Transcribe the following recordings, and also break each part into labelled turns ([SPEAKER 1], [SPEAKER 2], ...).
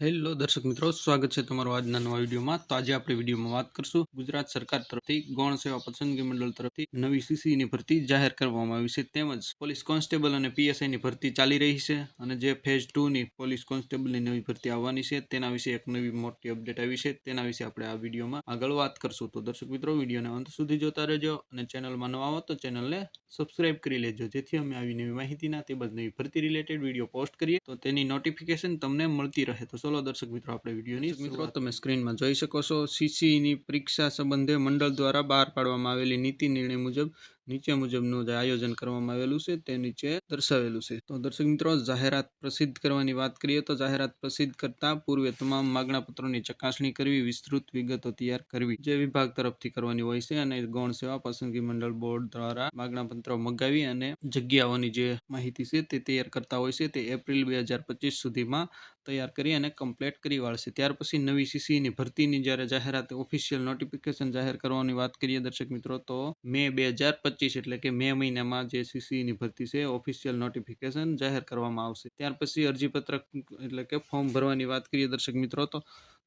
[SPEAKER 1] Hello દર્શક મિત્રો, સ્વાગત છે તમારું આજના નવા વિડીયોમાં. તો આજે આપણે વિડીયોમાં વાત કરશું ગુજરાત સરકાર તરફથી, ગૌણ સેવા પસંદગી મંડળ તરફથી નવી સીસીની ભરતી જાહેર કરવામાં આવી છે. તેમજ પોલીસ કોન્સ્ટેબલ અને પીએસઆઈની ભરતી ચાલી રહી છે અને જે ફેઝ ટુની પોલીસ કોન્સ્ટેબલની નવી ભરતી આવવાની છે, તેના વિશે એક નવી મોટી અપડેટ આવી છે. તેના વિશે આપણે આ વિડીયોમાં આગળ વાત કરશું. તો દર્શક મિત્રો, વિડીયોને અંત સુધી જોતા રહેજો અને ચેનલમાં નવા હો તો ચેનલને સબસ્ક્રાઇબ કરી લેજો. જેથી અમે આવી નવી માહિતીના તેમજ નવી ભરતી રિલેટેડ વીડિયો પોસ્ટ કરીએ તો તેની નોટિફિકેશન તમને મળતી રહે. તો ચલો દર્શક મિત્રો આપણે વિડીયોની મિત્રો તમે સ્ક્રીનમાં જોઈ શકો છો. સીસીની પરીક્ષા સંબંધે મંડળ દ્વારા બહાર પાડવામાં આવેલી નીતિ નિર્ણય મુજબ નીચે મુજબનું જે આયોજન કરવામાં આવેલું છે તે નીચે દર્શાવેલું છે. તો દર્શક મિત્રો, જાહેરાત પ્રસિદ્ધ કરવાની વાત કરીએ તો જાહેરાત પ્રસિદ્ધ કરતા પૂર્વે તમામ માગણા પત્રોની ચકાસણી કરવી, વિસ્તૃત વિગતો તૈયાર કરવી જે વિભાગ તરફથી કરવાની હોય છે અને ગૌણ સેવા પસંદગી મંડળ બોર્ડ દ્વારા માગણા પત્રો મગાવી અને જગ્યાઓની જે માહિતી છે તે તૈયાર કરતા હોય છે તે એપ્રિલ બે સુધીમાં તૈયાર કરી અને કમ્પ્લીટ કરી વાળશે. ત્યાર પછી નવી સીસીની ભરતીની જ્યારે જાહેરાત ઓફિશિયલ નોટિફિકેશન જાહેર કરવાની વાત કરીએ દર્શક મિત્રો, તો મે બે હજાર પચીસ એટલે કે મે મહિનામાં જે સીસીની ભરતી છે ઓફિશિયલ નોટિફિકેશન જાહેર કરવામાં આવશે. ત્યાર પછી અરજીપત્રક એટલે કે ફોર્મ ભરવાની વાત કરીએ દર્શક મિત્રો, તો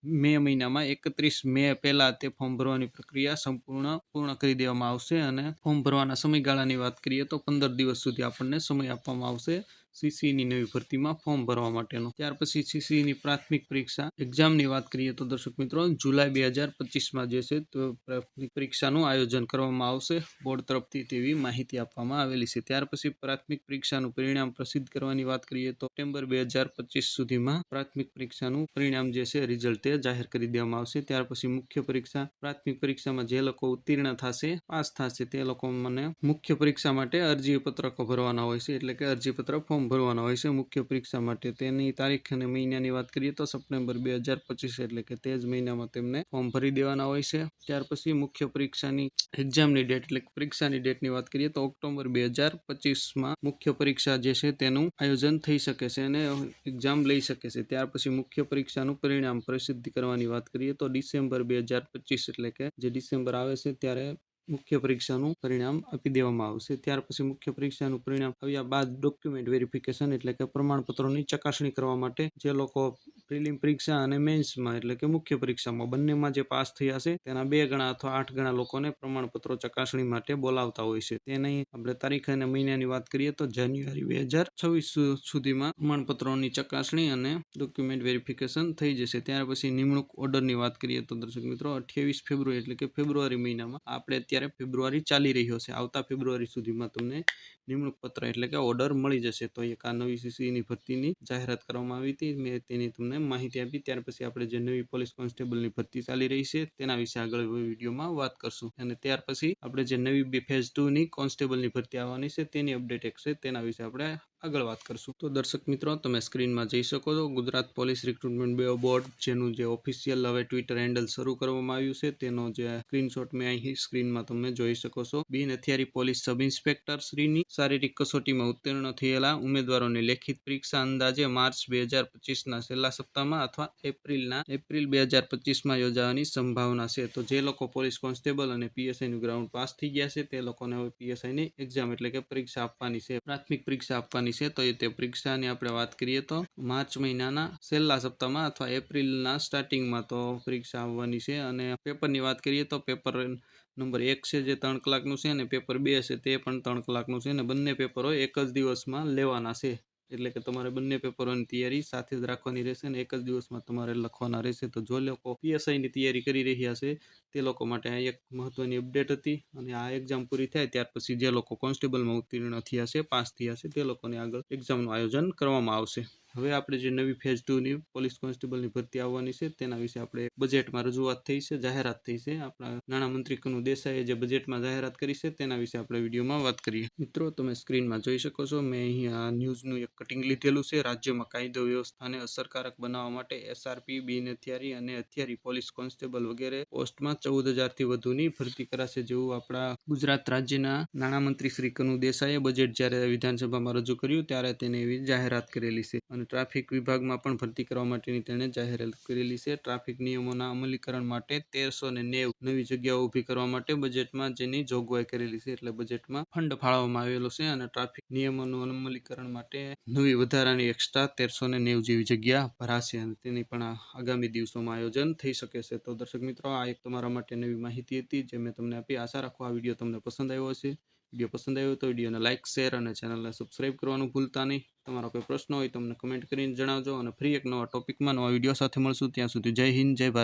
[SPEAKER 1] મે મહિનામાં એકત્રીસ મે પહેલાં તે ફોર્મ ભરવાની પ્રક્રિયા સંપૂર્ણ, પૂર્ણ કરી દેવામાં આવશે અને ફોર્મ ભરવાના સમયગાળાની વાત કરીએ તો પંદર દિવસ સુધી આપણને સમય આપવામાં આવશે. સીસીની નવી ભરતીમાં ફોર્મ ભરવા માટેનો. ત્યાર પછી સીસીની પ્રાથમિક પરીક્ષા. એક્ઝામની વાત કરીએ તો દર્શક મિત્રો, જુલાઈ બે હજાર પચીસમાં જે છે તો પ્રાથમિક પરીક્ષાનું આયોજન કરવામાં આવશે. બોર્ડ તરફથી તેવી માહિતી આપવામાં આવેલી છે. ત્યાર પછી પ્રાથમિક પરીક્ષાનું પરિણામ પ્રસિદ્ધ કરવાની વાત કરીએ તો સપ્ટેમ્બર બે હજાર પચીસ સુધીમાં પ્રાથમિક પરીક્ષાનું પરિણામ જે છે રિઝલ્ટ તે જાહેર કરી દેવામાં આવશે. ત્યાર પછી મુખ્ય પરીક્ષા. પ્રાથમિક પરીક્ષામાં જે લોકો ઉત્તીર્ણ થશે, પાસ થશે તે લોકો મને મુખ્ય પરીક્ષા માટે અરજી પત્રકો ભરવાના હોય છે. એટલે કે અરજીપત્ર ફોર્મ ભરવાના હોય છે મુખ્ય પરીક્ષા માટે. તેની તારીખ અને મહિનાની વાત કરીએ તો સપ્ટેમ્બર બે હજાર પચીસ એટલે કે તે જ મહિનામાં તેમને ફોર્મ ભરી દેવાના હોય છે. ત્યાર પછી મુખ્ય પરીક્ષાની એક્ઝામની ડેટ એટલે પરીક્ષાની ડેટની વાત કરીએ તો ઓક્ટોબર બે હજાર પચીસમાં મુખ્ય પરીક્ષા જે છે તેનું આયોજન થઈ શકે છે અને એક્ઝામ લઈ શકે છે. ત્યાર પછી મુખ્ય પરીક્ષાનું પરિણામ પ્રસિદ્ધ કરવાની વાત કરીએ તો ડિસેમ્બર બે હજાર પચીસ એટલે કે જે ડિસેમ્બર આવે છે ત્યારે મુખ્ય પરીક્ષાનું પરિણામ આપી દેવામાં આવશે. ત્યાર પછી મુખ્ય પરીક્ષાનું પરિણામ આવ્યા બાદ ડોક્યુમેન્ટ વેરિફિકેશન એટલે કે પ્રમાણપત્રોની ચકાસણી કરવા માટે જે લોકો પ્રિલિમ પરીક્ષા અને મેન્સમાં, એટલે કે મુખ્ય પરીક્ષામાં. બંનેમાં જે પાસ થયા છે, તેના બે ગણા અથવા આઠ ગણા લોકોને પ્રમાણપત્રો ચકાસણી માટે બોલાવતા હોય છે. તેની આપણે તારીખ અને મહિનાની વાત કરીએ તો જાન્યુઆરી બે હજાર છવ્વીસ સુધીમાં પ્રમાણપત્રોની ચકાસણી અને ડોક્યુમેન્ટ વેરિફિકેશન થઈ જશે. ત્યાર પછી નિમણૂક ઓર્ડરની વાત કરીએ તો દર્શક મિત્રો, અઠ્યાવીસ ફેબ્રુઆરી, એટલે કે ફેબ્રુઆરી મહિનામાં આપણે અત્યારે ફેબ્રુઆરી ચાલી રહ્યો છે. આવતા ફેબ્રુઆરી સુધીમાં તમને નિમણૂક પત્ર, એટલે કે ઓર્ડર મળી જશે. તો એક આ નવી સીસીની ભરતીની જાહેરાત કરવામાં આવી હતી. મેં તેની તમને માહિતી આપી. ત્યાર પછી આપણે જે નવી પોલીસ કોન્સ્ટેબલની ભરતી ચાલી રહી છે, તેના વિશે આગળ વિડીયોમાં વાત કરશું. અને ત્યાર પછી આપણે જે નવી ફેઝ ટુની કોન્સ્ટેબલની ભરતી આવવાની છે, તેની અપડેટ એક છે, તેના વિશે આપણે આગળ વાત કરશું. તો દર્શક મિત્રો, તમે સ્ક્રીનમાં જઈ શકો છો, ગુજરાત પોલીસ રિક્રુટમેન્ટ બોર્ડ, જેનું જે ઓફિશિયલ હવે ટ્વિટર હેન્ડલ શરૂ કરવામાં આવ્યું છે, તેનો જે સ્ક્રીનશોટ મેં અહીં સ્ક્રીનમાં તમે જોઈ શકો છો. બિન હથિયારી પોલીસ સબ ઇન્સ્પેક્ટર શ્રીની શારીરિક કસોટીમાં ઉત્તીર્ણ થયેલા ઉમેદવારોની લેખિત પરીક્ષા અંદાજે માર્ચ બે હજાર પચીસના છેલ્લા સપ્તાહમાં અથવા એપ્રિલના, એપ્રિલ બે હજાર પચીસમાં યોજાવાની સંભાવના છે. તો જે લોકો પોલીસ કોન્સ્ટેબલ અને પીએસઆઈનું ગ્રાઉન્ડ પાસ થઈ ગયા છે, તે લોકોને હવે પીએસઆઈની એક્ઝામ એટલે કે પરીક્ષા આપવાની છે. પ્રાથમિક પરીક્ષા આપવાની છે, તો એ તે પરીક્ષાની આપણે વાત કરીએ તો માર્ચ મહિનાના છેલ્લા સપ્તાહમાં અથવા એપ્રિલના સ્ટાર્ટિંગમાં તો પરીક્ષા આવવાની છે. અને પેપરની વાત કરીએ તો પેપર નંબર એક છે જે ત્રણ કલાકનું છે અને પેપર બે છે તે પણ ત્રણ કલાકનું છે અને બંને પેપરો એક જ દિવસમાં લેવાના છે. એટલે કે તમારે બંને પેપરોની તૈયારી સાથે જ રાખવાની રહેશે અને એક જ દિવસમાં તમારે લખવાના રહેશે. તો જો લોકો પીએસઆઈની તૈયારી કરી રહ્યા છે, તે લોકો માટે આ એક મહત્ત્વની અપડેટ હતી અને આ એક્ઝામ પૂરી થાય ત્યાર પછી જે લોકો કોન્સ્ટેબલમાં ઉત્તીર્ણ થયા છે, પાસ થયા છે, તે લોકોને આગળ એક્ઝામનું આયોજન કરવામાં આવશે. હવે આપણે જે નવી ફેઝ ટુની પોલીસ કોન્સ્ટેબલની ભરતી આવવાની છે, તેના વિશે આપણે બજેટમાં રજૂઆત થઈ છે, જાહેરાત થઈ છે. આપણા નાણામંત્રી કનુ દેસાઈએ જે બજેટમાં જાહેરાત કરી છે, તેના વિશે આપણે વિડીયોમાં વાત કરીએ. મિત્રો, તમે સ્ક્રીનમાં જોઈ શકો છો, મેં અહીં આ ન્યૂઝનું એક કટિંગ લીધેલું છે. રાજ્યમાં કાયદો વ્યવસ્થાને અસરકારક બનાવવા માટે એસઆરપી બિન હથિયારી અને હથિયારી પોલીસ કોન્સ્ટેબલ વગેરે પોસ્ટમાં ચૌદ હજારથી વધુની ભરતી કરાશે જેવું આપણા ગુજરાત રાજ્યના નાણામંત્રી શ્રી કનુ દેસાઈએ બજેટ જ્યારે વિધાનસભામાં રજૂ કર્યું, ત્યારે તેને એવી જાહેરાત કરેલી છે. અને અને ટ્રાફિક વિભાગમાં પણ ભરતી કરવા માટેની તેણે જાહેરાત કરેલી છે. ટ્રાફિક નિયમોના અમલીકરણ માટે તેરસો ને નેવ નવી જગ્યાઓ ઊભી કરવા માટે બજેટમાં જેની જોગવાઈ કરેલી છે એટલે બજેટમાં ફંડ ફાળવવામાં આવેલો છે અને ટ્રાફિક નિયમોનું અમલીકરણ માટે નવી વધારાની એક્સ્ટ્રા તેરસો ને નેવ જેવી જગ્યા ભરાશે અને તેની પણ આગામી દિવસોમાં આયોજન થઈ શકે છે. તો દર્શક મિત્રો, આ એક તમારા માટે નવી માહિતી હતી જે મેં તમને આપી. આશા રાખો આ વીડિયો તમને પસંદ આવ્યો હશે. વીડિયો પસંદ આવ્યો તો વિડીયોને લાઇક શેર અને ચેનલને સબસ્ક્રાઇબ કરવાનું ભૂલતા નહીં. તમારો કોઈ પ્રશ્ન હોય તો અમને કમેન્ટ કરીને જણાવજો અને ફરી એક નવા ટોપિકમાં નવા વીડિયો સાથે મળશું. ત્યાં સુધી જય હિન્દ, જય ભારત.